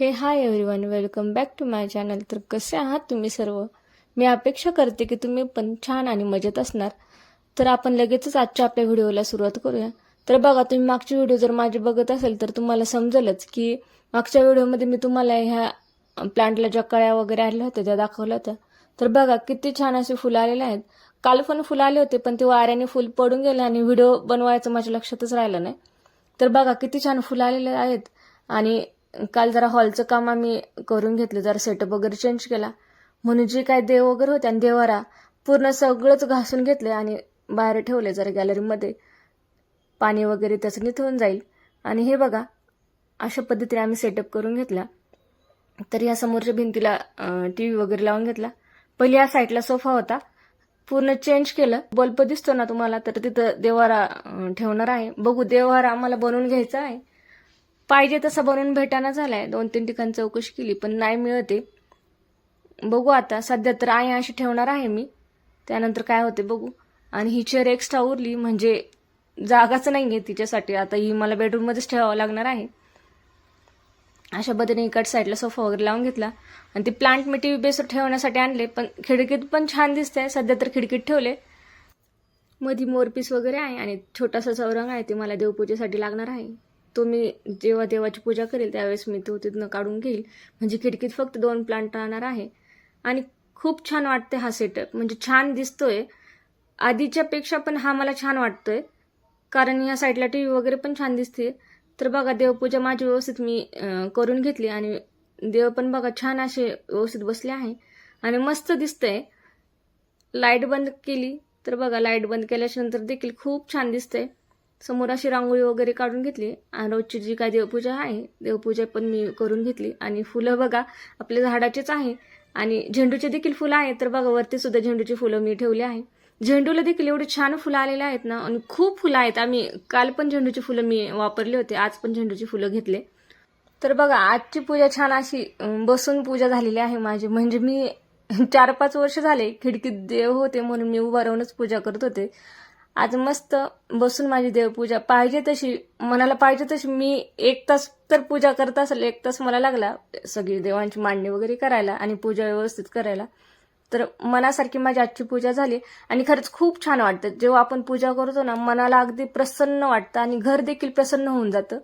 Hey hi everyone welcome back to my channel. तर कसे आहात तुम्ही सर्व? मी अपेक्षा करते की तुम्ही पण छान आणि मजेत असणार. तर आपण लगेचच आजच्या आपल्या व्हिडिओला सुरुवात करूया. तर बघा तुम्ही मागचे व्हिडिओ जर माझे बघत असेल तर तुम्हाला समजेलच की मागच्या व्हिडिओमध्ये मी तुम्हाला ह्या प्लांटला ज्या कळ्या वगैरे आल्या होत्या त्या दाखवल्या होत्या. तर बघा किती छान असे फुलं आलेले आहेत. काल पण फुलं आले होते पण ते वाऱ्याने फुल पडून गेले आणि व्हिडिओ बनवायचं माझ्या लक्षातच राहिलं नाही. तर बघा किती छान फुलं आलेले आहेत. आणि काल जरा हॉलचं काम आम्ही करून घेतलं जरा सेटअप वगैरे चेंज केला. म्हणून जे काय देव वगैरे होते आणि देवारा पूर्ण सगळंच घासून घेतलं आणि बाहेर ठेवले जरा गॅलरीमध्ये पाणी वगैरे त्याचं निथळून जाईल. आणि हे बघा अशा पद्धतीने आम्ही सेटअप करून घेतला. तर या समोरच्या भिंतीला टी व्ही वगैरे लावून घेतला. पहिले या साईडला सोफा होता. पूर्ण चेंज केलं. बल्ब दिसतो ना तुम्हाला तर तिथं देवारा ठेवणार आहे. बघू देवारा आम्हाला बनवून घ्यायचा आहे. पाहिजे तसं बनवून भेटाना झालाय. दोन तीन ठिकाणी चौकशी केली पण नाही मिळते. बघू आता. सध्या तर आहे अशी ठेवणार आहे मी. त्यानंतर काय होते बघू. आणि ही चेअर एक्स्ट्रा उरली म्हणजे जागाच नाही आहे तिच्यासाठी. आता ही मला बेडरूममध्येच ठेवावं लागणार आहे. अशा पद्धतीने इकड साईडला सोफा वगैरे लावून घेतला. आणि ती प्लांट मी टी व्ही बेसवर ठेवण्यासाठी आणले पण खिडकीत पण छान दिसते सध्या तर खिडकीत ठेवले. मधी मोरपीस वगैरे आहे आणि छोटासा चौरंग आहे ते मला देवपूजेसाठी लागणार आहे. तो मी जेव्हा देवाची पूजा करेल त्यावेळेस मी तो तिथनं काढून घेईल. म्हणजे खिडकीत फक्त दोन प्लांट राहणार आहे. आणि खूप छान वाटते हा सेटअप म्हणजे छान दिसतोय. आधीच्यापेक्षा पण हा मला छान वाटतोय. कारण ह्या साईडला टी व्ही वगैरे पण छान दिसते. तर बघा देवपूजा माझी व्यवस्थित मी करून घेतली आणि देव पण बघा छान असे व्यवस्थित बसले आहे. आणि मस्त दिसतंय. लाइट बंद केली. तर बघा लाइट बंद केल्याच्यानंतर देखील खूप छान दिसतंय. समोर अशी रांगोळी वगैरे काढून घेतली. आणि रोजची जी काय देवपूजा आहे देवपूजा पण मी करून घेतली. आणि फुलं बघा आपल्या झाडाचेच आहे. आणि झेंडूचे देखील फुलं आहेत तर बघा वरती सुद्धा झेंडूची फुलं मी ठेवली आहे. झेंडूला देखील एवढी छान फुलं आलेली आहेत ना आणि खूप फुलं आहेत. आम्ही काल पण झेंडूची फुलं मी वापरले होते आज पण झेंडूची फुलं घेतले. तर बघा आजची पूजा छान अशी बसून पूजा झालेली आहे माझी. म्हणजे मी चार पाच वर्ष झाले खिडकीत देव होते म्हणून मी उभा राहूनच पूजा करत होते. आज मस्त बसून माझी देवपूजा. पाहिजे तशी मनाला पाहिजे तशी मी एक तास तर पूजा करत असेल एक तास मला लागला सगळी देवांची मांडणी वगैरे करायला आणि पूजा व्यवस्थित करायला. तर मनासारखी माझी आजची पूजा झाली आणि खरंच खूप छान वाटतं. जेव्हा आपण पूजा करतो ना मनाला अगदी प्रसन्न वाटतं आणि घर देखील प्रसन्न होऊन जातं.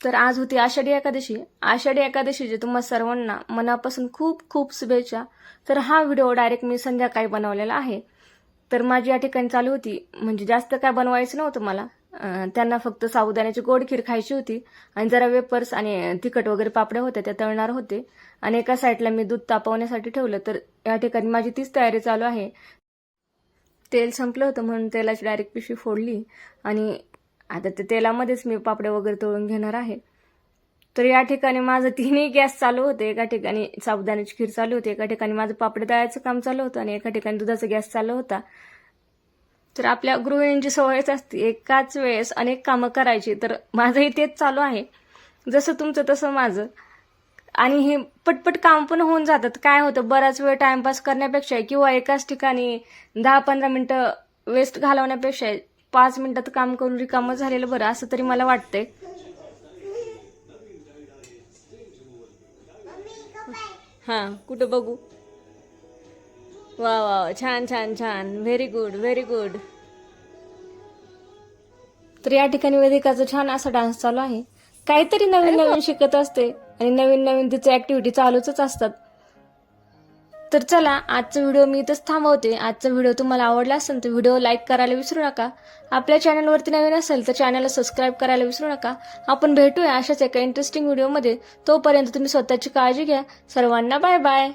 तर आज होती आषाढी एकादशी. आषाढी एकादशीचे तुम्हा सर्वांना मनापासून खूप खूप शुभेच्छा. तर हा व्हिडिओ डायरेक्ट मी संध्याकाळी बनवलेला आहे. तर माझी या ठिकाणी चालू होती. म्हणजे जास्त काय बनवायचं नव्हतं मला. त्यांना फक्त साबुदाण्याची गोड खीर खायची होती. आणि जरा वेपर्स आणि तिखट वगैरे पापड्या होत्या त्या तळणार होते. आणि एका साईडला मी दूध तापवण्यासाठी ठेवलं. तर या ठिकाणी माझी तीच तयारी चालू आहे. तेल संपलं होतं म्हणून तेलाची डायरेक्ट पिशवी फोडली. आणि आता ते तेलामध्येच मी पापड्या वगैरे तळून घेणार आहे. तर या ठिकाणी माझं तिन्ही गॅस चालू होते. एका ठिकाणी साबुदाण्याची खीर चालू होती एका ठिकाणी माझं पापड तळायचं काम चालू होतं आणि एका ठिकाणी दुधाचा गॅस चालू होता. तर आपल्या गृहिणींची सवयच असते एकाच वेळेस अनेक कामं करायची. तर माझंही तेच चालू आहे. जसं तुमचं तसं माझं. आणि हे पटपट काम पण होऊन जातात. काय होतं बराच वेळ टाइमपास करण्यापेक्षा किंवा एकाच ठिकाणी दहा पंधरा मिनटं वेस्ट घालवण्यापेक्षा पाच मिनिटात काम करून रिकामं झालेलं बरं असं तरी मला वाटतंय. हां कुठं बघू? वा वा छान छान छान. व्हेरी गुड व्हेरी गुड तर या ठिकाणी वेदिकाचा छान असा डान्स चालू आहे. काहीतरी नवीन नवीन शिकत असते आणि नवीन नवीन तिचे ऍक्टिव्हिटी चालूच असतात. तर चला आजचा व्हिडिओ मी इथंच थांबवते. आजचा व्हिडिओ तुम्हाला आवडला असेल तर व्हिडिओ लाईक करायला विसरू नका. आपल्या चॅनलवरती नवीन असेल तर चॅनलला सबस्क्राईब करायला विसरू नका. आपण भेटूया अशाच एका इंटरेस्टिंग व्हिडिओमध्ये तोपर्यंत तुम्ही स्वतःची काळजी घ्या. सर्वांना बाय बाय